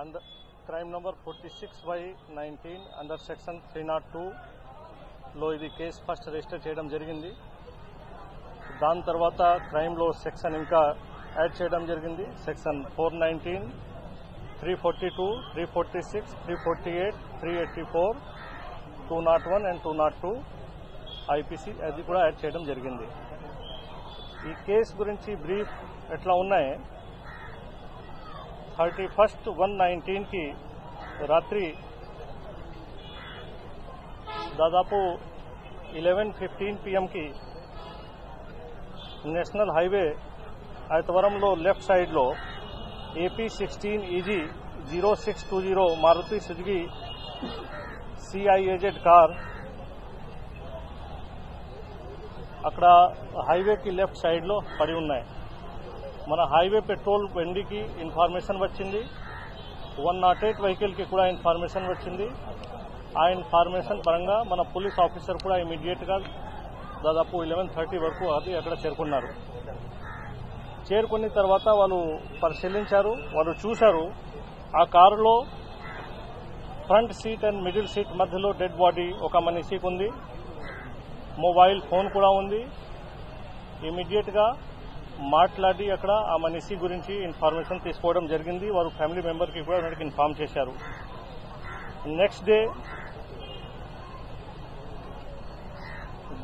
under crime number 46 by 19 under section 302 లో ఇది case first register చేయడం జరిగింది. దాని తర్వాత క్రైమ్లో సెక్షన్ ఇంకా యాడ్ చేయడం జరిగింది. Section four nineteen three forty two three forty six three forty eight three eighty four two not one and two not two IPC అది కూడా యాడ్ చేయడం జరిగింది. ఈ కేసు గురించి బ్రీఫ్ ఎట్లా ఉన్నాయి? థర్టీ ఫస్ట్ వన్ నైన్టీన్కి రాత్రి దాదాపు ఇలెవెన్ ఫిఫ్టీన్ పిఎంకి నేషనల్ హైవే ఐతవరంలో లెఫ్ట్ సైడ్లో AP sixteen E G zero six two zero Maruti Suzuki Ciaz car అక్కడ హైవేకి లెఫ్ట్ సైడ్లో పడి ఉన్నాయి. మన హైవే పెట్రోల్ బండికి ఇన్ఫర్మేషన్ వచ్చింది. వన్ నాట్ ఎయిట్ వెహికల్కి కూడా ఇన్ఫర్మేషన్ వచ్చింది. ఆ ఇన్ఫర్మేషన్ పరంగా మన పోలీస్ ఆఫీసర్ కూడా ఇమీడియట్గా దాదాపు ఇలెవెన్ థర్టీ వరకు అది అక్కడ చేరుకున్నారు. చేరుకున్న తర్వాత వాళ్ళు పరిశీలించారు వాళ్ళు చూశారు. ఆ కారులో front seat and middle seat మధ్యలో డెడ్ బాడీ ఒక మనిషికి ఉంది. మొబైల్ ఫోన్ కూడా ఉంది. ఇమీడియట్గా మాట్లాడి అక్కడ ఆ మనిషి గురించి ఇన్ఫర్మేషన్ తీసుకోవడం జరిగింది. వారు ఫ్యామిలీ మెంబర్కి కూడా వారికి ఇన్ఫార్మ్ చేశారు. Next day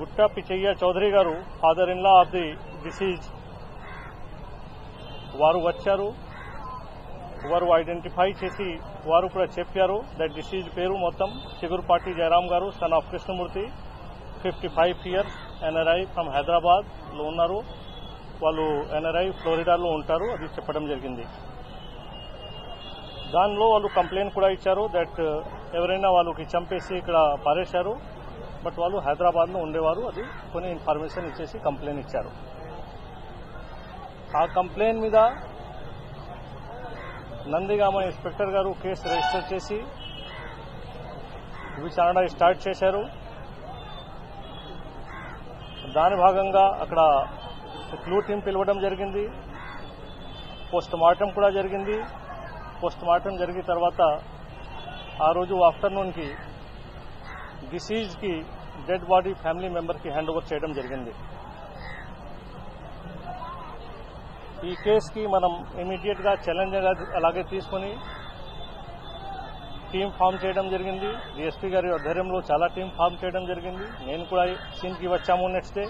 Gutta Pichaiah Chowdary garu father in law of the deceased వారు వచ్చారు. వారు ఐడెంటిఫై చేసి వారు కూడా చెప్పారు దట్ డిసీజ్ పేరు మొత్తం Chigurupati Jayaram garu son of Krishnamurthy fifty five years NRI from హైదరాబాద్లో ఉన్నారు. వాళ్ళు ఎన్ఆర్ఐ ఫ్లోరిడాలో ఉంటారు అది చెప్పడం జరిగింది. దానిలో వాళ్ళు కంప్లైంట్ కూడా ఇచ్చారు దట్ uh, ఎవరైనా వాళ్ళకి చంపేసి ఇక్కడ పారేశారు బట్ వాళ్ళు హైదరాబాద్లో ఉండేవారు అది కొన్ని ఇన్ఫర్మేషన్ ఇచ్చేసి కంప్లైంట్ ఇచ్చారు. ఆ కంప్లైంట్ మీద Nandigama inspector garu case register చేసి విచారణ స్టార్ట్ చేశారు. దాని భాగంగా అక్కడ క్లూ టీం పిలవడం జరిగింది. పోస్ట్ మార్టం కూడా జరిగింది. పోస్ట్ మార్టం జరిగిన తర్వాత ఆ రోజు ఆఫ్టర్నూన్కి డిసీజ్కి డెడ్ బాడీ ఫ్యామిలీ మెంబర్కి హ్యాండ్ ఓవర్ చేయడం జరిగింది. ఈ కేసుకి మనం ఇమీడియట్గా ఛాలెంజ్ అలాగే తీసుకుని టీం ఫామ్ చేయడం జరిగింది. డిఎస్పీ గారి ఆధ్వర్యంలో చాలా టీం ఫామ్ చేయడం జరిగింది. నేను కూడా సీన్కి వచ్చాము నెక్స్ట్ డే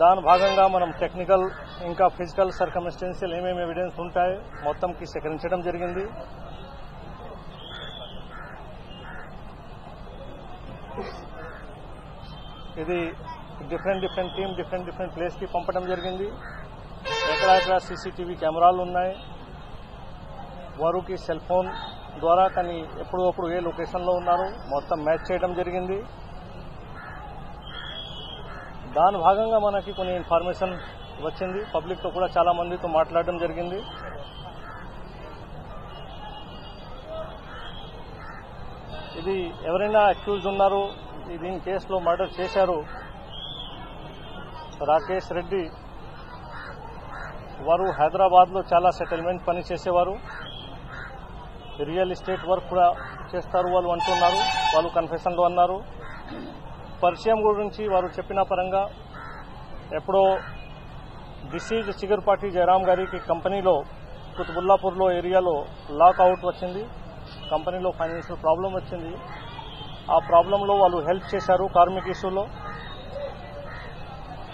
దాని భాగంగా మనం టెక్నికల్ ఇంకా ఫిజికల్ సర్కమిస్టెన్షియల్ ఏమేమి ఎవిడెన్స్ ఉంటాయి మొత్తంకి సేకరించడం జరిగింది. ఇది different different team different different ప్లేస్కి పంపడం జరిగింది. ఎక్కడెక్కడ సీసీటీవీ కెమెరాలు ఉన్నాయి. వారికి సెల్ ఫోన్ ద్వారా కానీ ఎప్పుడప్పుడు ఏ లొకేషన్లో ఉన్నారు. మొత్తం మ్యాచ్ చేయడం జరిగింది. దాని భాగంగా మనకి కొన్ని ఇన్ఫర్మేషన్ వచ్చింది. పబ్లిక్తో కూడా చాలా మందితో మాట్లాడడం జరిగింది. ఇది ఎవరైనా అక్యూజ్ ఉన్నారు దీని కేసులో మర్డర్ చేశారు రాకేష్ రెడ్డి వారు హైదరాబాద్లో చాలా సెటిల్మెంట్ పని చేసేవారు. రియల్ ఎస్టేట్ వర్క్ కూడా చేస్తారు వాళ్ళు అంటున్నారు. వాళ్ళు కన్ఫెషన్లో అన్నారు. పరిచయం గురించి వారు చెప్పిన పరంగా ఎప్పుడో డిసీజ్ చిగురుపాటి జయరాం గారికి కంపెనీలో కుతుబుల్లాపూర్లో ఏరియాలో లాక్ అవుట్ వచ్చింది. కంపెనీలో ఫైనాన్షియల్ ప్రాబ్లం వచ్చింది. ఆ ప్రాబ్లంలో వాళ్ళు హెల్ప్ చేశారు కార్మిక ఇష్యూలో.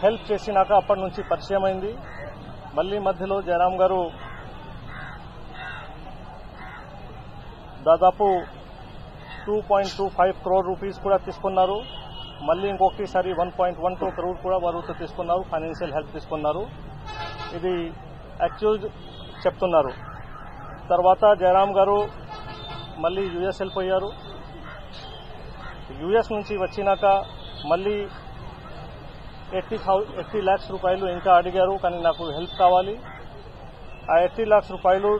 హెల్ప్ చేసినాక అప్పటి నుంచి పరిచయం అయింది. మళ్ళీ మధ్యలో జయరాం గారు దాదాపు two point two five crore rupees కూడా తీసుకున్నారు. మళ్ళీ ఇంకొకటిసారి one point one two crore కూడా వారు తీసుకున్నారు ఫైనాన్షియల్ హెల్ప్ తీసుకున్నారు. ఇది యాక్చువల్ చెప్తున్నారు. తర్వాత జయరాం గారు మళ్ళీ యుఎస్ వెళ్ళిపోయారు. యుఎస్ నుంచి వచ్చినాక మళ్ళీ ఎయిటీ థౌ ఎయిటీ ల్యాక్స్ రూపాయలు ఇంకా అడిగారు కానీ నాకు హెల్ప్ కావాలి. ఆ ఎయిటీ ల్యాక్స్ రూపాయలు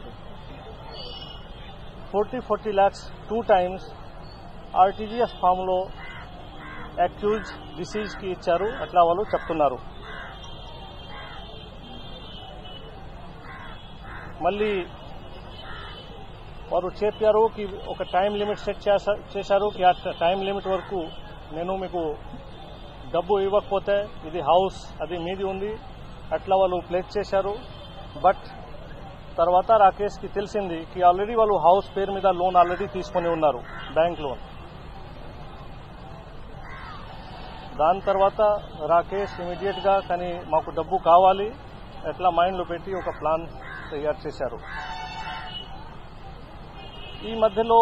forty forty lakhs two times RTGS ఫామ్లో అక్యూజ్ డిసీజ్కి ఇచ్చారు అట్లా వాళ్ళు చెప్తున్నారు. మళ్ళీ వారు చెప్పారు కి ఒక టైం లిమిట్ సెట్ చేశారు. కి ఆ టైం లిమిట్ వరకు నేను మీకు డబ్బు ఇవ్వకపోతే ఇది హౌస్ అది మీది ఉంది. అట్లా వాళ్ళు ప్లేస్ చేశారు. బట్ తర్వాత రాకేష్కి తెలిసింది కి ఆల్రెడీ వాళ్ళు హౌస్ పేరు మీద లోన్ ఆల్రెడీ తీసుకొని ఉన్నారు బ్యాంక్ లోన్. దాని తర్వాత రాకేష్ ఇమీడియట్గా కానీ మాకు డబ్బు కావాలి ఎట్లా మైండ్లో పెట్టి ఒక ప్లాన్ తయారు చేశారు. ఈ మధ్యలో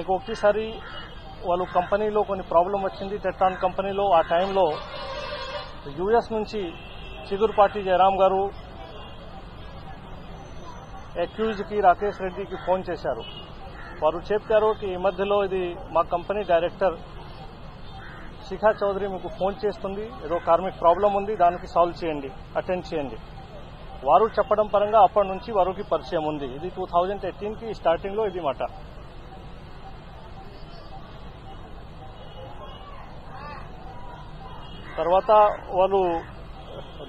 ఇంకొకసారి వాళ్ళు కంపెనీలో కొన్ని ప్రాబ్లం వచ్చింది టెట్రాన్ కంపెనీలో. ఆ టైంలో యుఎస్ నుంచి చిగురుపాటి జయరాం గారు అక్యూజ్కి రాకేష్ రెడ్డికి ఫోన్ చేశారు. వారు చెప్పారు ఈ మధ్యలో ఇది మా కంపెనీ డైరెక్టర్ శిఖా చౌదరి మీకు ఫోన్ చేస్తుంది. ఏదో కార్మిక్ ప్రాబ్లం ఉంది దానికి సాల్వ్ చేయండి అటెండ్ చేయండి. వారు చెప్పడం పరంగా అప్పటి నుంచి వారికి పరిచయం ఉంది. ఇది టూ థౌజండ్ ఎయిటీన్కి స్టార్టింగ్లో ఇది మాట. తర్వాత వాళ్ళు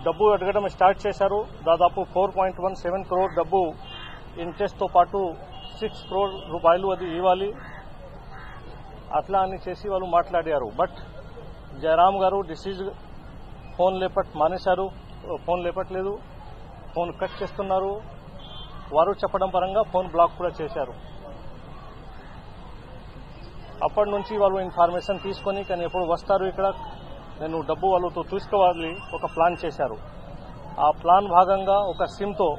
డబ్బు అడగడం స్టార్ట్ చేశారు. దాదాపు four point one seven crore డబ్బు ఇంట్రెస్ట్తో పాటు సిక్స్ క్రోర్ రూపాయలు అది ఇవ్వాలి. అట్లా అని చేసి వాళ్ళు మాట్లాడారు. బట్ జయరాం గారు డిసీజ్ ఫోన్ లేపట్ మానేశారు. ఫోన్ లేపట్లేదు. ఫోన్ కట్ చేస్తున్నారు. వారు చెప్పడం పరంగా ఫోన్ బ్లాక్ కూడా చేశారు. అప్పటి నుంచి వాళ్ళు ఇన్ఫర్మేషన్ తీసుకొని కానీ ఎప్పుడు వస్తారు ఇక్కడ నేను డబ్బు వాళ్ళతో తీసుకోవాలి ఒక ప్లాన్ చేశారు. ఆ ప్లాన్ భాగంగా ఒక సిమ్తో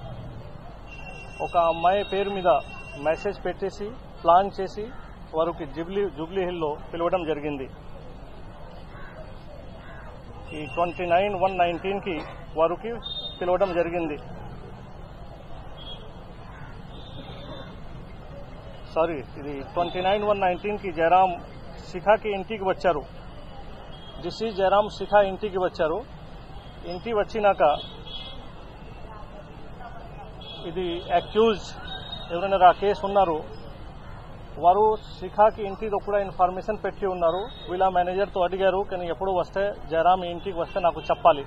ఒక అమ్మాయి పేరు మీద మెసేజ్ పెట్టేసి ప్లాన్ చేసి వారికి జుబ్లీ జూబ్లీ హిల్లో పిలవడం జరిగింది. ఈ ట్వంటీ నైన్ వన్ నైన్టీన్కి వారికి పిలవడం జరిగింది. సారీ ఇది ట్వంటీ నైన్ వన్ నైన్టీన్కి జయరాం శిఖాకి ఇంటికి వచ్చారు. దిస్ ఈ జయరాం శిఖా ఇంటికి వచ్చారు. ఇంటి వచ్చినాక ఇది అక్యూజ్ ఎవరైనా రాకేష్ ఉన్నారు వారు శిఖాకి ఇంటిలో కూడా ఇన్ఫర్మేషన్ పెట్టి ఉన్నారు. వీళ్ళ మేనేజర్తో అడిగారు కానీ ఎప్పుడు వస్తే జయరామ్ ఈ ఇంటికి వస్తే నాకు చెప్పాలి.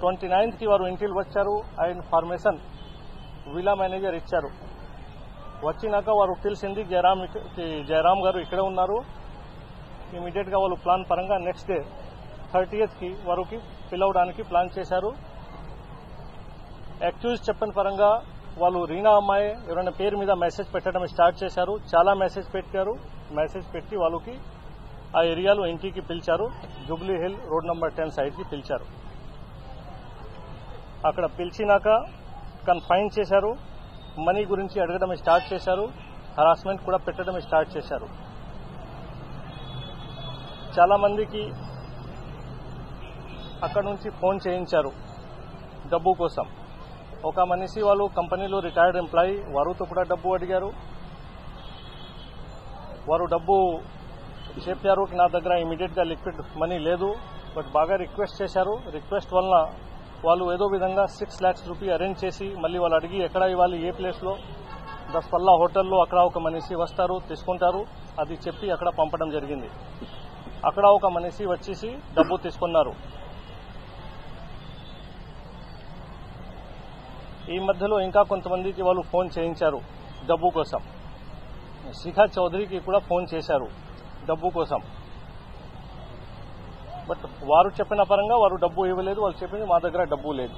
ట్వంటీ నైన్త్కి వారు ఇంటికి వచ్చారు ఆ ఇన్ఫర్మేషన్ వీళ్ళ మేనేజర్ ఇచ్చారు. వచ్చినాక వారు తెలిసింది జయరామ్ జయరామ్ గారు ఇక్కడే ఉన్నారు. ఇమీడియట్గా వాళ్ళు ప్లాన్ పరంగా నెక్స్ట్ డే థర్టీయత్కి వారికి పిలవడానికి ప్లాన్ చేశారు. అక్యూజ్ చెప్పిన పరంగా వాళ్ళు రీనా అమ్మాయి ఎవరైనా పేరు మీద మెసేజ్ పెట్టడం స్టార్ట్ చేశారు. చాలా మెసేజ్ పెట్టారు. మెసేజ్ పెట్టి వాళ్ళకి ఆ ఏరియాలో ఇంటికి పిలిచారు. Jubilee hill road number ten సైడ్కి పిలిచారు. అక్కడ పిలిచినాక కన్ఫైన్ చేశారు. మనీ గురించి అడగడం స్టార్ట్ చేశారు. హరాస్మెంట్ కూడా పెట్టడం స్టార్ట్ చేశారు. చాలా మందికి అక్కడ నుంచి ఫోన్ చేయించారు డబ్బు కోసం. ఒక మనిషి వాళ్ళు కంపెనీలో రిటైర్డ్ ఎంప్లాయీ వారితో కూడా డబ్బు అడిగారు? వారు డబ్బు చెప్పారు నా దగ్గర ఇమీడియట్గా లిక్విడ్ మనీ లేదు బట్ బాగా రిక్వెస్ట్ చేశారు. రిక్వెస్ట్ వలన వాళ్ళు ఏదో విధంగా సిక్స్ ల్యాక్స్ రూపీ అరేంజ్ చేసి మళ్ళీ వాళ్ళు అడిగి ఎక్కడ ఇవ్వాలి ఏ ప్లేస్లో దస్ పల్లా హోటల్లో అక్కడ ఒక మనిషి వస్తారు తీసుకుంటారు. అది చెప్పి అక్కడ పంపడం జరిగింది. అక్కడ ఒక మనిషి వచ్చేసి డబ్బు తీసుకున్నారు. ఈ మధ్యలో ఇంకా కొంతమందికి వాళ్ళు ఫోన్ చేయించారు డబ్బు కోసం. శిఖా చౌదరికి కూడా ఫోన్ చేశారు డబ్బు కోసం. బట్ వారు చెప్పిన పరంగా వారు డబ్బు ఇవ్వలేదు వాళ్ళు చెప్పింది మా దగ్గర డబ్బు లేదు.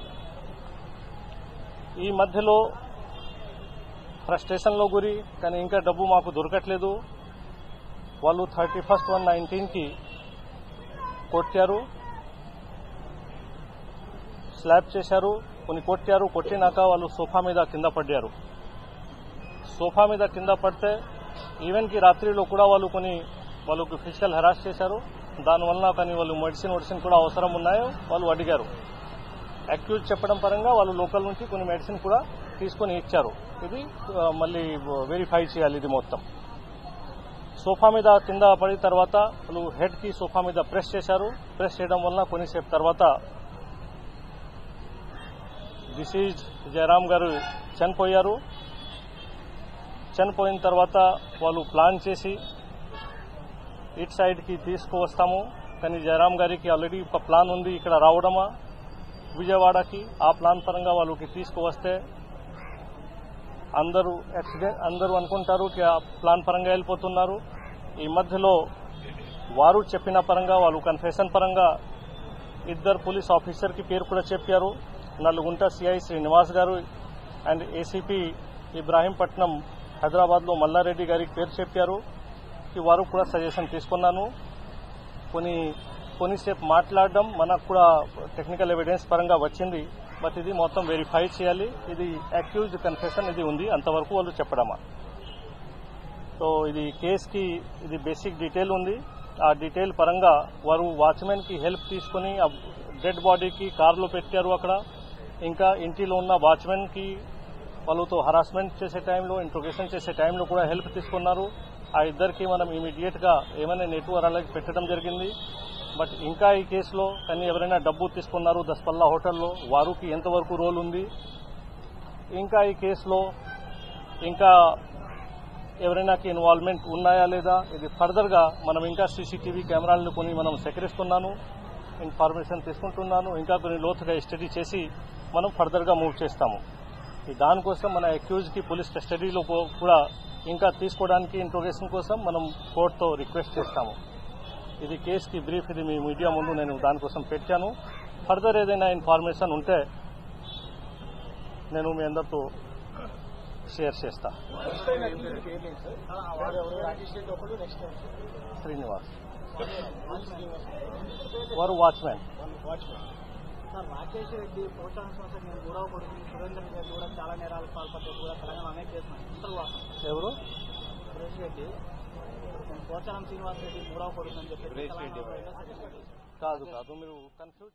ఈ మధ్యలో ఫ్రస్ట్రేషన్లో గురి కానీ ఇంకా డబ్బు మాకు దొరకట్లేదు. వాళ్ళు థర్టీ ఫస్ట్ వన్ నైన్టీన్కి కొట్టారు. స్లాబ్ చేశారు. కొన్ని కొట్టారు కొట్టినాక వాళ్ళు సోఫా మీద కింద పడ్డారు. సోఫా మీద కింద పడితే ఈవెన్కి రాత్రిలో కూడా వాళ్ళు కొన్ని వాళ్ళకు ఫిజికల్ హెరాస్ చేశారు. దానివల్ల కానీ వాళ్ళు మెడిసిన్ మెడిసిన్ కూడా అవసరం ఉన్నాయో వాళ్ళు అడిగారు. అక్యూజ్ చెప్పడం పరంగా వాళ్ళు లోకల్ నుంచి కొన్ని మెడిసిన్ కూడా తీసుకొని ఇచ్చారు. ఇది మళ్ళీ వెరిఫై చేయాలి ఇది మొత్తం. సోఫా మీద కింద పడిన తర్వాత వాళ్ళు హెడ్కి సోఫా మీద ప్రెస్ చేశారు. ప్రెస్ చేయడం వలన కొన్నిసేపు తర్వాత డిసీజ్ జయరాం గారు చనిపోయారు. చనిపోయిన తర్వాత వాళ్ళు ప్లాన్ చేసి ఇట్ సైడ్కి తీసుకువస్తాము. కానీ జయరాం గారికి ఆల్రెడీ ఒక ప్లాన్ ఉంది ఇక్కడ రావడమా? విజయవాడకి ఆ ప్లాన్ పరంగా వాళ్ళకి తీసుకువస్తే అందరూ యాక్సిడెంట్ అందరూ అనుకుంటారు ఆ ప్లాన్ పరంగా వెళ్ళిపోతున్నారు. ఈ మధ్యలో వారు చెప్పిన పరంగా వాళ్ళు కన్ఫెషన్ పరంగా ఇద్దరు పోలీస్ ఆఫీసర్కి పేరు కూడా చెప్పారు. నల్గొండ సిఐ శ్రీనివాస్ గారు అండ్ ఏసీపీ ఇబ్రాహీంపట్నం హైదరాబాద్లో మల్లారెడ్డి గారికి పేరు చెప్పారు. వారు కూడా సజెషన్ తీసుకున్నాను. కొన్ని కొన్నిసేపు మాట్లాడడం మనకు కూడా టెక్నికల్ ఎవిడెన్స్ పరంగా వచ్చింది. బట్ ఇది మొత్తం వెరిఫై చేయాలి. ఇది అక్యూజ్డ్ కన్ఫెషన్ ఇది ఉంది. అంతవరకు వాళ్ళు చెప్పడమా? సో ఇది కేసుకి ఇది బేసిక్ డీటెయిల్ ఉంది. ఆ డీటెయిల్ పరంగా వారు వాచ్మెన్కి హెల్ప్ తీసుకుని డెడ్ బాడీకి కారులో పెట్టారు అక్కడ. ఇంకా ఇంటిలో ఉన్న వాచ్మెన్కి వాళ్ళతో హరాస్మెంట్ చేసే టైంలో ఇంట్రోగేషన్ చేసే టైంలో కూడా హెల్ప్ తీసుకున్నారు. ఆ ఇద్దరికి మనం ఇమీడియట్గా ఏమైనా అలాగే పెట్టడం జరిగింది. బట్ ఇంకా ఈ కేసులో కానీ ఎవరైనా డబ్బు తీసుకున్నారు దస్పల్లా హోటల్లో వారికి ఎంతవరకు రోల్ ఉంది? ఇంకా ఈ కేసులో ఇంకా ఎవరైనా ఇన్వాల్వ్మెంట్ ఉన్నాయా లేదా? ఇది ఫర్దర్గా మనం ఇంకా సీసీటీవీ కెమెరాలను కొని మనం సేకరిస్తున్నాను ఇన్ఫర్మేషన్ తీసుకుంటున్నాను ఇంకా కొన్ని లోతుగా స్టడీ చేసి మనం ఫర్దర్గా మూవ్ చేస్తాము. దానికోసం మన అక్యూజ్కి పోలీస్ కస్టడీలో కూడా ఇంకా తీసుకోవడానికి ఇంట్రోగేషన్ కోసం మనం కోర్టుతో రిక్వెస్ట్ చేస్తాము. ఇది కేసుకి బ్రీఫ్ ఇది మీ మీడియా ముందు నేను దానికోసం పెట్టాను. ఫర్దర్ ఏదైనా ఇన్ఫర్మేషన్ ఉంటే నేను మీ అందరితో షేర్ చేస్తా. శ్రీనివాస్. వారు వాచ్మెన్ సార్ రాకేష్ రెడ్డి పోషణ సంస్థ నేను గొడవ పడుతుంది సురేందర్ రెడ్డి కూడా చాలా నేరాలకు పాల్పడ్డారు కూడా తెలంగాణ అనేక చేస్తున్నాను ఇంటర్ వాసన ఎవరు? సురేష్ రెడ్డి. పోచారం శ్రీనివాస్ రెడ్డి మూడవ కొడుకు అని చెప్పి కాదు కాదు మీరు కన్ఫ్యూజ్